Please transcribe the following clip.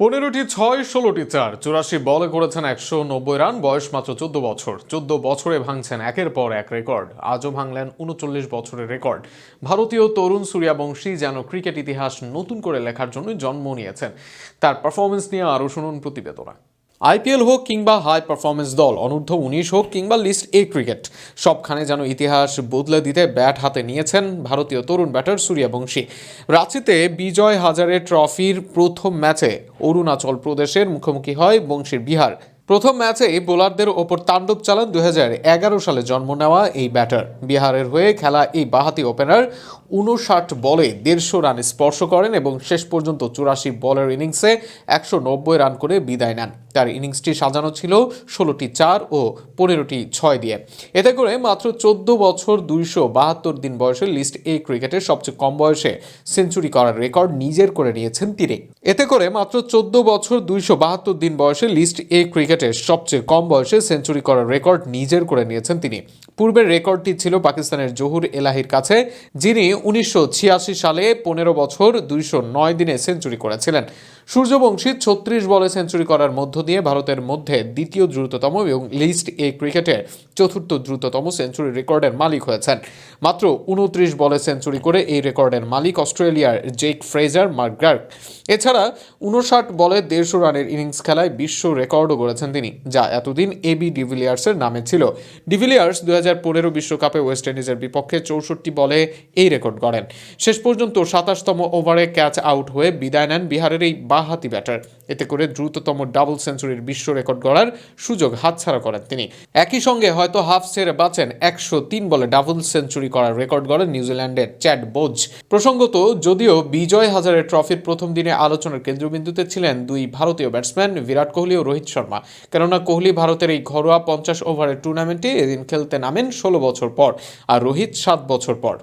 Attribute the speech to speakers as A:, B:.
A: পনেরোটি, ছয়, ষোলোটি চার। চুরাশি বলে করেছেন একশো নব্বই রান, বয়স মাত্র চোদ্দ বছর। চোদ্দ বছরে ভাঙছেন একের পর এক রেকর্ড। আজও ভাঙলেন উনচল্লিশ বছরের রেকর্ড। ভারতীয় তরুণ সূর্যাবংশী যেন ক্রিকেট ইতিহাস নতুন করে লেখার জন্য জন্ম নিয়েছেন। তার পারফরমেন্স নিয়ে আরও শুনুন প্রতিবেদনা। আইপিএল হোক কিংবা হাই পারফরমেন্স দল, অনূর্ধ্ব উনিশ হোক কিংবা লিস্ট এ ক্রিকেট, সবখানে যেন ইতিহাস বদলে দিতে ব্যাট হাতে নিয়েছেন ভারতীয় তরুণ ব্যাটার সূর্যবংশী। রাঁচিতে বিজয় হাজারে ট্রফির প্রথম ম্যাচে অরুণাচল প্রদেশের মুখোমুখি হয় বংশীর বিহার। প্রথম ম্যাচে বোলারদের ওপর তাণ্ডব চালান দুই হাজার এগারো সালে জন্ম নেওয়া এই ব্যাটার। বিহারের হয়ে খেলা এই বাহাতি ওপেনার উনষাট বলে দেড়শো রান স্পর্শ করেন এবং শেষ পর্যন্ত চুরাশি বলের ইনিংসে একশো নব্বই রান করে বিদায় নেন। তার ইনিংসটি সাজানো ছিল ষোলোটি চার ও পনেরোটি ছয় দিয়ে। এতে করে মাত্র চোদ্দ বছর দুইশো বাহাত্তর দিন বয়সে লিস্ট এ ক্রিকেটের সবচেয়ে কম বয়সে সেঞ্চুরি করার রেকর্ড নিজের করে নিয়েছেন তিনি। এতে করে মাত্র চোদ্দ বছর দুইশো বাহাত্তর দিন বয়সে লিস্ট এ ক্রিকেটের সবচেয়ে কম বয়সে সেঞ্চুরি করার রেকর্ড নিজের করে নিয়েছেন তিনি। পূর্বের রেকর্ডটি ছিল পাকিস্তানের জহুর এলাহির কাছে, যিনি উনিশশো সালে পনেরো বছর দুইশো নয় দিনে সেঞ্চুরি করেছিলেন। সূর্যবংশী ছত্রিশ বলে সেঞ্চুরি করার মধ্য দিয়ে ভারতের মধ্যে দ্বিতীয় দ্রুততম এবং লিস্ট এ ক্রিকেটের চতুর্থ দ্রুততম সেঞ্চুরি রেকর্ডের মালিক হয়েছেন। মাত্র উনত্রিশ বলে সেঞ্চুরি করে এই রেকর্ডের মালিক অস্ট্রেলিয়ার জেক ফ্রেজার মার্গার্ক এছাড়া উনষাট বলে দেড়শো রানের ইনিংস খেলায় বিশ্ব রেকর্ডও গড়েছেন তিনি, যা এতদিন এবি ডিভিলিয়ার্সের নামে ছিল। ডিভিলিয়ার্স দু হাজার পনেরো বিশ্বকাপে ওয়েস্ট ইন্ডিজের বিপক্ষে চৌষট্টি বলে এই রেকর্ড গড়েন। শেষ পর্যন্ত সাতাশতম ওভারে ক্যাচ আউট হয়ে বিদায় নেন বিহারের এই বাহাতি ব্যাটার। এতে করে দ্রুততম ডাবল সেঞ্চুরির বিশ্ব রেকর্ড গড়ার সুযোগ হাতছাড়া করেন তিনি। একই সঙ্গে হয়তো হাফ ছেড়ে বাঁচেন একশো তিন বলে ডাবল সেঞ্চুরি করার রেকর্ড গড়েন নিউজিল্যান্ডের চ্যাড বোজ। প্রসঙ্গত, যদিও বিজয় হাজারের ট্রফির প্রথম দিনে আলোচনার কেন্দ্রবিন্দুতে ছিলেন দুই ভারতীয় ব্যাটসম্যান, বিরাট কোহলি ও রোহিত শর্মা। কেননা কোহলি ভারতের এই ঘরোয়া পঞ্চাশ ওভারের টুর্নামেন্টে এদিন খেলতে নামেন ষোলো বছর পর আর রোহিত সাত বছর পর।